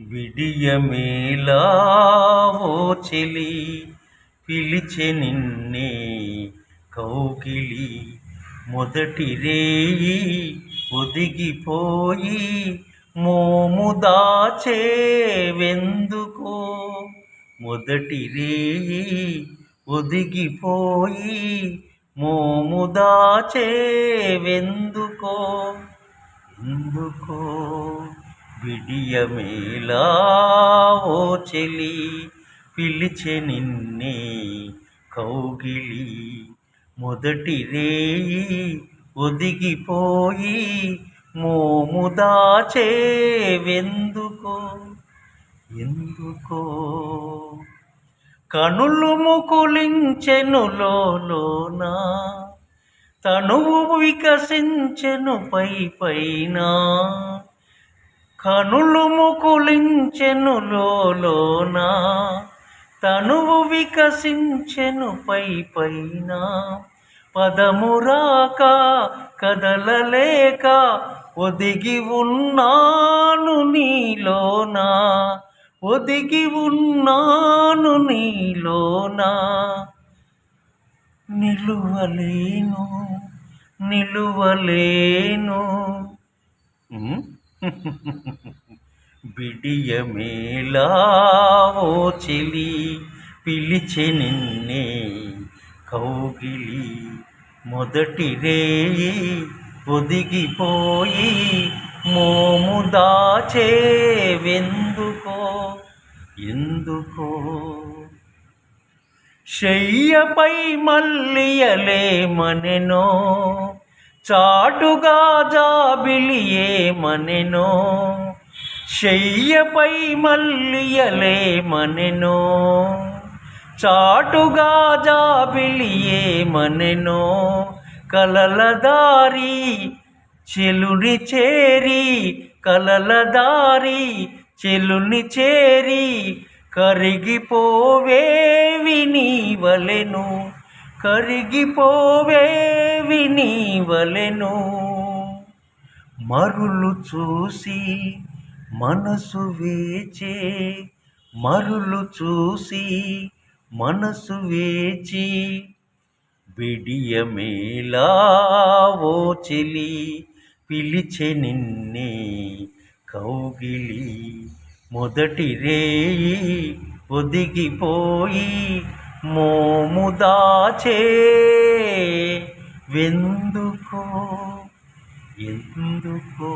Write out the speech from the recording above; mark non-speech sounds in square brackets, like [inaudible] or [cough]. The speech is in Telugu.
విడియమేలా ఓ చెలి పిలిచె నిన్నే కౌకిలి. మొదటి రేయి ఒదిగిపోయి మోము దాచేవెందుకో మొదటి రేయి ఒదిగిపోయి మోము దాచేవెందుకో ఎందుకో? విడియమేలా ఓ చెలి పిలిచె నిన్నే కౌగిలి. మొదటి రేయి ఒదిగిపోయి మోము దాచేవెందుకో ఎందుకో? కనులు ముకులించెను లోన తనువు వికసించెను పై పైన. కనులు ముకులించెను లోన తనువు వికసించెను పై పైన. పదమురాక కదలలేక ఒదిగి ఉన్నాను నీలోన ఒదిగి ఉన్నాను నీలోన. నిలువలేను నిలువలేను. [laughs] ఉమ్? బిడియమేలా చెలి పిలిచె నిన్నే కౌగిలి మొదటి రేయి ఒదిగిపోయి మోము దాచేవెందుకో ఎందుకో శయ్యపై మల్లియలే మనెనో చాటుగా జాబిలియేమనెనో శయ్యపై మల్లియలేమనెనో చాటుగా జాబిలియేమనెనో కలలదారి చెలుని చేరి కలలదారి చెలుని చేరి కరిగిపోవేవి నీవలెను కరిగిపోవేవి నీవలెను మరులు చూసి మనసు వేచే మరులు చూసి మనసు వేచి బిడియమేలా ఓ చెలి పిలిచె నిన్నే కౌగిలి. మొదటి రేయి ఒదిగిపోయి మోము దాచే వెందుకో ఎందుకో